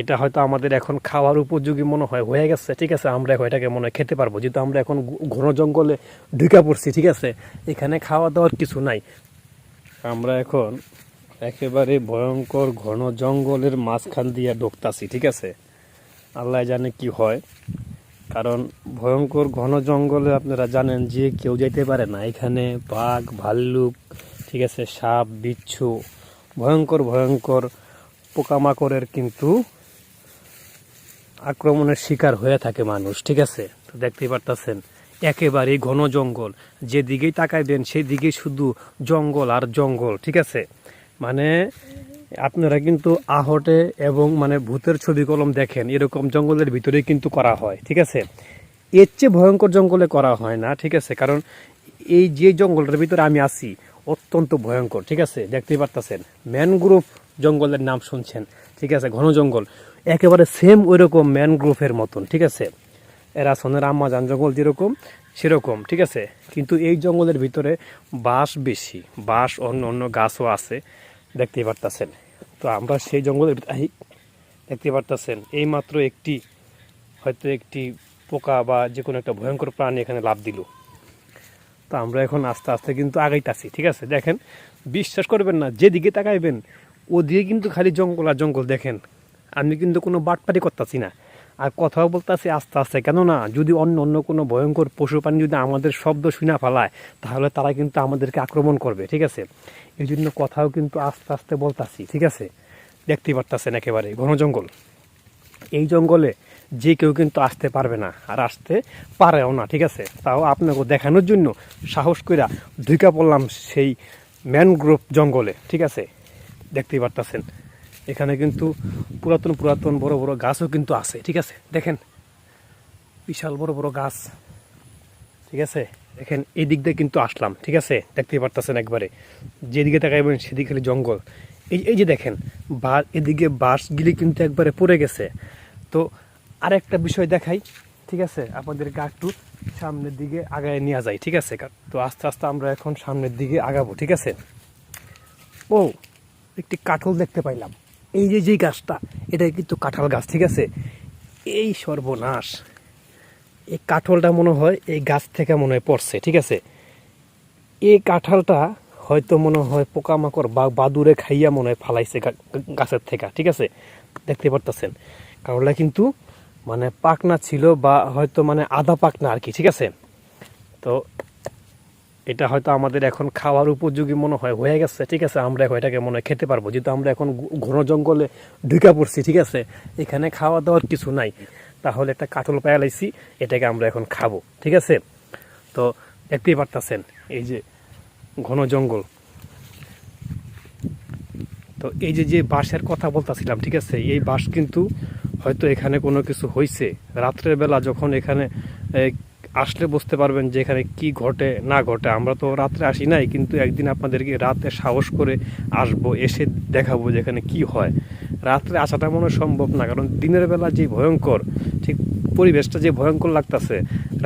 এটা হয়তো আমাদের এখন খাওয়ার উপযোগী মনে হয়, হয়ে গেছে, ঠিক আছে? আমরা এখন এটাকে মনে হয় খেতে পারব। যেহেতু আমরা এখন ঘন জঙ্গলে ঢুকে পড়ছি, ঠিক আছে? এখানে খাওয়া দাওয়ার কিছু নাই। আমরা এখন একেবারে ভয়ঙ্কর ঘন জঙ্গলের মাঝখান দিয়ে ঢুকতাছি, ঠিক আছে? আল্লাহ জানে কি হয়। কারণ ভয়ঙ্কর ঘন জঙ্গলে আপনারা জানেন যে কেউ যাইতে পারে না। এখানে বাঘ, ভাল্লুক, ঠিক আছে? সাপ, বিচ্ছু, ভয়ঙ্কর ভয়ঙ্কর পোকামাকড়ের কিন্তু আক্রমণের শিকার হয়ে থাকে মানুষ, ঠিক আছে? তো দেখতেই পারতেছেন, একেবারেই ঘন জঙ্গল। যেদিকেই তাকাইবেন, সেদিকেই শুধু জঙ্গল আর জঙ্গল, ঠিক আছে? মানে আপনারা কিন্তু আহটে এবং মানে ভূতের ছবি কলম দেখেন, এরকম জঙ্গলের ভিতরে কিন্তু করা হয়, ঠিক আছে? এর চেয়ে ভয়ঙ্কর জঙ্গলে করা হয় না, ঠিক আছে? কারণ এই যে জঙ্গলটার ভিতরে আমি আছি, অত্যন্ত ভয়ঙ্কর, ঠিক আছে? দেখতেই পারতেছেন, ম্যানগ্রোভ জঙ্গলের নাম শুনছেন ঠিক আছে ঘন জঙ্গল। একেবারে সেম ওই রকম ম্যানগ্রোভের মতন ঠিক আছে? এরা সোনের আমাজান জঙ্গল যেরকম সেরকম ঠিক আছে? কিন্তু এই জঙ্গলের ভিতরে বাঁশ বেশি বাঁশ অন্য অন্য গাছও আছে দেখতেই পারতেছেন। তো আমরা সেই জঙ্গলের ভিতরে আহি, দেখতে পারতেছেন এই মাত্র একটি হয়তো একটি পোকা বা যে কোনো একটা ভয়ঙ্কর প্রাণী এখানে লাভ দিল। তো আমরা এখন আস্তে আস্তে কিন্তু আগাইতাছি ঠিক আছে? দেখেন বিশ্বাস করবেন না যেদিকে তাকাইবেন ওদিকে কিন্তু খালি জঙ্গল আর জঙ্গল দেখেন। আমি কিন্তু কোনো বাটপাটি করতেছি না। আর কথাও বলতেছি আস্তে আস্তে, কেননা যদি অন্য অন্য কোনো ভয়ঙ্কর পশু প্রাণী যদি আমাদের শব্দ শুনে ফেলায়, তাহলে তারা কিন্তু আমাদেরকে আক্রমণ করবে, ঠিক আছে? এই জন্য কথাও কিন্তু আস্তে আস্তে বলতাছি, ঠিক আছে? দেখতেই পারতেছেন একেবারে, ঘন জঙ্গল। এই জঙ্গলে যে কেউ কিন্তু আসতে পারবে না আর আসতে পারেও না, ঠিক আছে? তাও আপনাকে দেখানোর জন্য সাহস কইরা ঢুকা পড়লাম সেই ম্যানগ্রোভ জঙ্গলে, ঠিক আছে? দেখতেই পারতেছেন। এখানে কিন্তু পুরাতন পুরাতন বড় বড় গাছও কিন্তু আছে, ঠিক আছে? দেখেন, বিশাল বড় বড় গাছ, ঠিক আছে? দেখেন এই দিক দিয়ে কিন্তু আসলাম, ঠিক আছে? দেখতেই পারতেছেন একবারে। যেদিকে তাকাইবেন সেদিকে খালি জঙ্গল। এই এই যে দেখেন, বা, এদিকে বাঁশগুলি কিন্তু একবারে পড়ে গেছে। তো আরেকটা বিষয় দেখাই, ঠিক আছে? আপনাদেরকে একটু সামনের দিকে আগায় নিয়ে যায় ঠিক আছে? তো আস্তে আস্তে আমরা এখন সামনের দিকে আগাবো, ঠিক আছে? ও একটি কাঠল দেখতে পাইলাম। এই যে, যেই গাছটা এটা কিন্তু কাঁঠাল গাছ, ঠিক আছে? এই সর্বনাশ। এই কাঁঠালটা মনে হয় এই গাছ থেকে মনে হয় পড়ছে, ঠিক আছে? এই কাঁঠালটা হয়তো মনে হয় পোকামাকড় বা বাদুরে খাইয়া মনে হয় ফালাইছে গাছের থেকে, ঠিক আছে? দেখতে পারতেছেন? কারণটা কিন্তু মানে পাকনা ছিল বা হয়তো মানে আধা পাকনা আর কি, ঠিক আছে? তো এটা হয়তো আমাদের এখন খাওয়ার উপযোগী মনে হয়, হয়ে গেছে, ঠিক আছে? আমরা এখন এটাকে মনে হয় খেতে পারব। যেহেতু আমরা এখন ঘন জঙ্গলে ঢুকা পড়ছি, ঠিক আছে? এখানে খাওয়া দাওয়ার কিছু নাই। তাহলে একটা কাঠল পায়া লাইছি, এটাকে আমরা এখন খাব, ঠিক আছে? তো দেখতেই পারতেছেন, এই যে ঘন জঙ্গল। তো এই যে যে বাঁশের কথা বলতেছিলাম, ঠিক আছে? এই বাঁশ কিন্তু হয়তো এখানে কোনো কিছু হয়েছে রাত্রের বেলা যখন এখানে আসলে বুঝতে পারবেন যে এখানে কী ঘটে, না ঘটে। আমরা তো রাত্রে আসি নাই, কিন্তু একদিন আপনাদেরকে রাতে সাহস করে আসব, এসে দেখাবো যে এখানে কী হয়। রাত্রে আসাটা মনে সম্ভব না, কারণ দিনের বেলা যে ভয়ঙ্কর, ঠিক পরিবেশটা যে ভয়ঙ্কর লাগতেছে,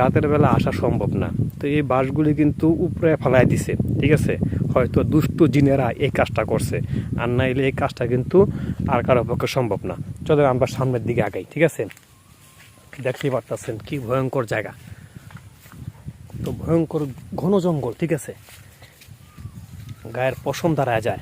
রাতের বেলা আসা সম্ভব না। তো এই বাসগুলি কিন্তু উপরে ফেলাই দিছে, ঠিক আছে? হয়তো দুষ্ট জিনেরা এই কাজটা করছে, আর না এলে এই কাজটা কিন্তু আর কারও পক্ষে সম্ভব না। চলো আমরা সামনের দিকে আগাই, ঠিক আছে? দেখতেই পারতেছেন কি ভয়ঙ্কর জায়গা। ভয়ঙ্কর ঘন জঙ্গল ঠিক আছে? গায়ের পশম দাঁড়ায় যায়।